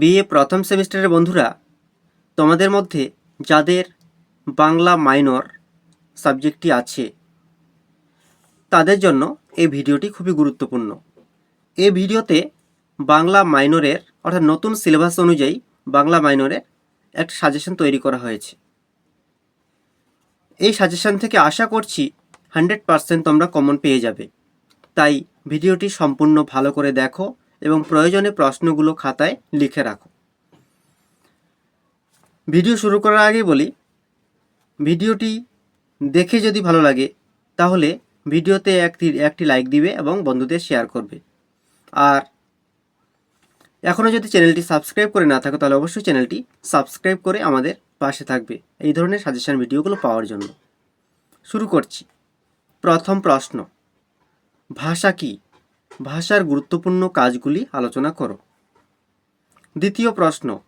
BA প্রথম সেমিস্টারের বন্ধুরা, তোমাদের মধ্যে যাদের বাংলা মাইনর সাবজেক্টটি আছে, তাদের জন্য এই ভিডিওটি খুবই গুরুত্বপূর্ণ। এই ভিডিওতে বাংলা মাইনরের, অর্থাৎ নতুন সিলেবাস অনুযায়ী বাংলা মাইনরের একটা সাজেশন তৈরি করা হয়েছে। এই সাজেশন থেকে আশা করছি হান্ড্রেড পারসেন্ট তোমরা কমন পেয়ে যাবে। তাই ভিডিওটি সম্পূর্ণ ভালো করে দেখো এবং প্রয়োজনে প্রশ্নগুলো খাতায় লিখে রাখো। ভিডিও শুরু করার আগে বলি, ভিডিওটি দেখে যদি ভালো লাগে, তাহলে ভিডিওতে একটি একটি লাইক দিবে এবং বন্ধুদের শেয়ার করবে। আর এখনও যদি চ্যানেলটি সাবস্ক্রাইব করে না থাকো, তাহলে অবশ্যই চ্যানেলটি সাবস্ক্রাইব করে আমাদের পাশে থাকবে এই ধরনের সাজেশন ভিডিওগুলো পাওয়ার জন্য। শুরু করছি। প্রথম প্রশ্ন, ভাষা কি? ভাষার গুরুত্বপূর্ণ কাজগুলি আলোচনা করো। দ্বিতীয় প্রশ্ন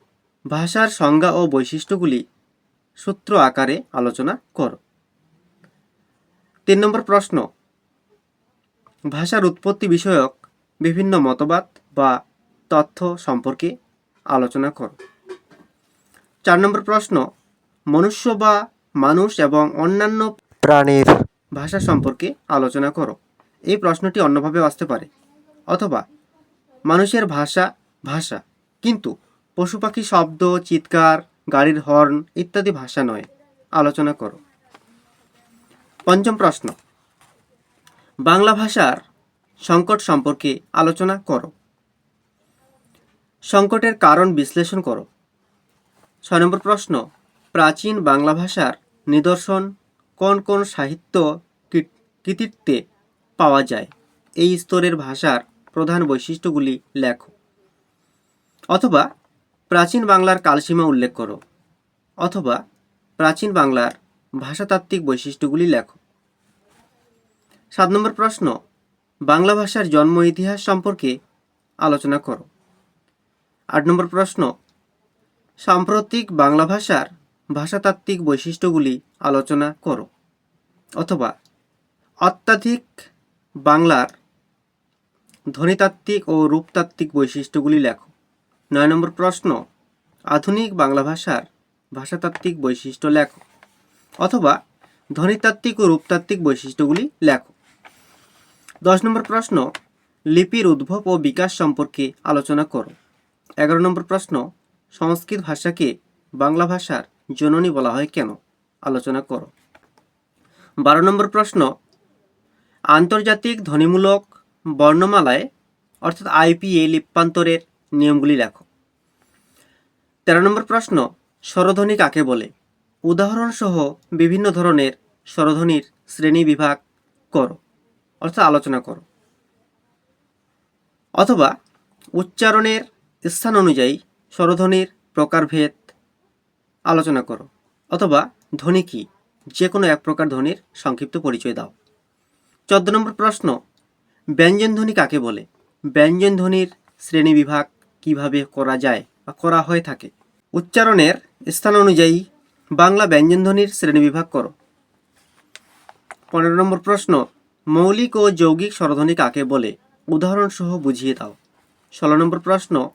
ভাষার সংজ্ঞা ও বৈশিষ্ট্যগুলি সূত্র আকারে আলোচনা করো। তিন নম্বর প্রশ্ন ভাষার উৎপত্তি বিষয়ক বিভিন্ন মতবাদ বা তথ্য সম্পর্কে আলোচনা করো। চার নম্বর প্রশ্ন মনুষ্য বা মানুষ এবং অন্যান্য প্রাণীর ভাষা সম্পর্কে আলোচনা করো। এই প্রশ্নটি অন্যভাবে আসতে পারে। অথবা, মানুষের ভাষা ভাষা, কিন্তু পশু পাখি শব্দ, চিৎকার, গাড়ির হর্ন ইত্যাদি ভাষা নয়। আলোচনা করো। পঞ্চম প্রশ্ন। বাংলা ভাষার সংকট সম্পর্কে আলোচনা করো। সংকটের কারণ বিশ্লেষণ করো। ছয় নম্বর প্রশ্ন। প্রাচীন বাংলা ভাষার নিদর্শন কোন কোন সাহিত্য কৃতিত্বে পাওয়া যায়। এই স্তরের ভাষার প্রধান বৈশিষ্ট্যগুলি লেখো। অথবা প্রাচীন বাংলার কালসীমা উল্লেখ করো। অথবা প্রাচীন বাংলার ভাষাতাত্ত্বিক বৈশিষ্ট্যগুলি লেখো। সাত নম্বর প্রশ্ন, বাংলা ভাষার জন্ম ইতিহাস সম্পর্কে আলোচনা করো। আট নম্বর প্রশ্ন, সাম্প্রতিক বাংলা ভাষার ভাষাতাত্ত্বিক বৈশিষ্ট্যগুলি আলোচনা করো। অথবা অত্যাধিক বাংলার ধ্বনিতাত্ত্বিক ও রূপতাত্ত্বিক বৈশিষ্ট্যগুলি লেখো। নয় নম্বর প্রশ্ন, আধুনিক বাংলা ভাষার ভাষাতাত্ত্বিক বৈশিষ্ট্য লেখো অথবা ধ্বনিতাত্ত্বিক ও রূপতাত্ত্বিক বৈশিষ্ট্যগুলি লেখো। দশ নম্বর প্রশ্ন, লিপির উদ্ভব ও বিকাশ সম্পর্কে আলোচনা করো। এগারো নম্বর প্রশ্ন, সংস্কৃত ভাষাকে বাংলা ভাষার জননী বলা হয় কেন? আলোচনা করো। বারো নম্বর প্রশ্ন আন্তর্জাতিক ধ্বনিমূলক বর্ণমালায়, অর্থাৎ আইপিএ লিপ্যান্তরের নিয়মগুলি লেখো। তেরো নম্বর প্রশ্ন, স্বরধ্বনি কাকে বলে? উদাহরণসহ বিভিন্ন ধরনের স্বরধ্বনির শ্রেণি বিভাগ করো, অর্থাৎ আলোচনা করো। অথবা উচ্চারণের স্থান অনুযায়ী স্বরধ্বনির প্রকারভেদ আলোচনা করো, অথবা ধ্বনি কি? যে কোনো এক প্রকার ধ্বনির সংক্ষিপ্ত পরিচয় দাও। চোদ্দ নম্বর প্রশ্ন, ব্যঞ্জন ধ্বনি কাকে বলে? ব্যঞ্জন ধ্বনির শ্রেণি বিভাগ কীভাবে করা যায় বা করা হয়ে থাকে? উচ্চারণের স্থান অনুযায়ী বাংলা ব্যঞ্জন ধ্বনির শ্রেণি বিভাগ করো। পনেরো নম্বর প্রশ্ন, মৌলিক ও যৌগিক স্বরধ্বনি কাকে বলে? উদাহরণসহ বুঝিয়ে দাও। ষোলো নম্বর প্রশ্ন,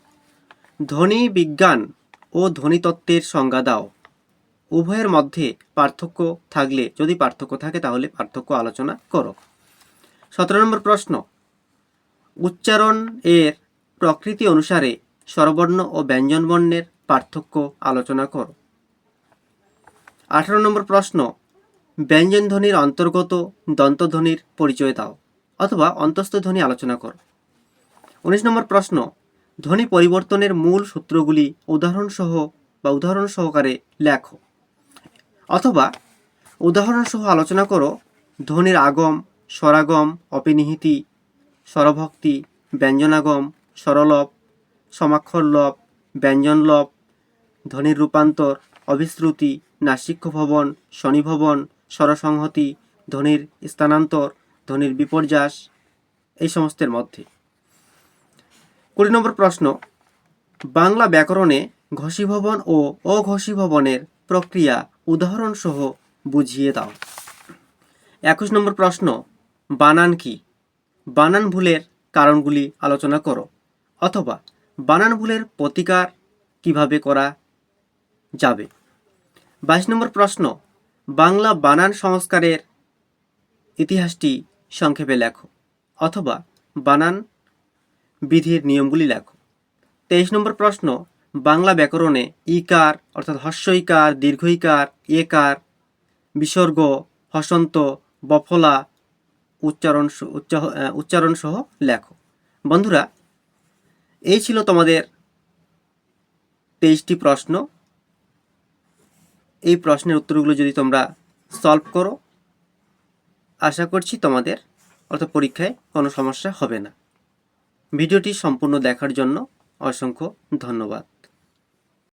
ধ্বনি বিজ্ঞান ও ধ্বনিতত্ত্বের সংজ্ঞা দাও। উভয়ের মধ্যে পার্থক্য থাকলে, যদি পার্থক্য থাকে তাহলে পার্থক্য আলোচনা করো। সতেরো নম্বর প্রশ্ন। উচ্চারণ এর প্রকৃতি অনুসারে স্বরবর্ণ ও ব্যঞ্জনবর্ণের পার্থক্য আলোচনা করো। আঠারো নম্বর প্রশ্ন, ব্যঞ্জন ধ্বনির অন্তর্গত দন্তধ্বনির পরিচয় দাও অথবা অন্তস্থ ধ্বনি আলোচনা করো। উনিশ নম্বর প্রশ্ন, ধ্বনি পরিবর্তনের মূল সূত্রগুলি উদাহরণসহ বা উদাহরণ সহকারে লেখো। অথবা উদাহরণসহ আলোচনা করো, ধ্বনির আগম স্বরাগম, অপিনিহিতি, স্বরভক্তি, ব্যঞ্জনাগম স্বরলভ সমাক্ষরলভ ব্যঞ্জনলভ ধ্বনির রূপান্তর অভিশ্রুতি নাসিক্য ভবন শনিভবন স্বরসংহতি, ধ্বনির স্থানান্তর, ধ্বনির বিপর্যাস, এই সমস্তের মধ্যে। কুড়ি নম্বর প্রশ্ন। বাংলা ব্যাকরণে ঘষীভবন ও অঘষীভবনের প্রক্রিয়া উদাহরণসহ বুঝিয়ে দাও। একুশ নম্বর প্রশ্ন। বানান কি? বানান ভুলের কারণগুলি আলোচনা করো। অথবা বানান ভুলের প্রতিকার কীভাবে করা যাবে? বাইশ নম্বর প্রশ্ন, বাংলা বানান সংস্কারের ইতিহাসটি সংক্ষেপে লেখো অথবা বানান বিধির নিয়মগুলি লেখো। তেইশ নম্বর প্রশ্ন, বাংলা ব্যাকরণে ইকার অর্থাৎ হস্যইকার দীর্ঘইকার একার, বিসর্গ, হসন্ত, বফলা উচ্চারণ উচ্চারণ সহ লেখো। বন্ধুরা, এই ছিল তোমাদের তেইশটি প্রশ্ন। এই প্রশ্নের উত্তরগুলো যদি তোমরা সলভ করো, আশা করছি তোমাদের অর্থাৎ পরীক্ষায় কোনো সমস্যা হবে না। ভিডিওটি সম্পূর্ণ দেখার জন্য অসংখ্য ধন্যবাদ।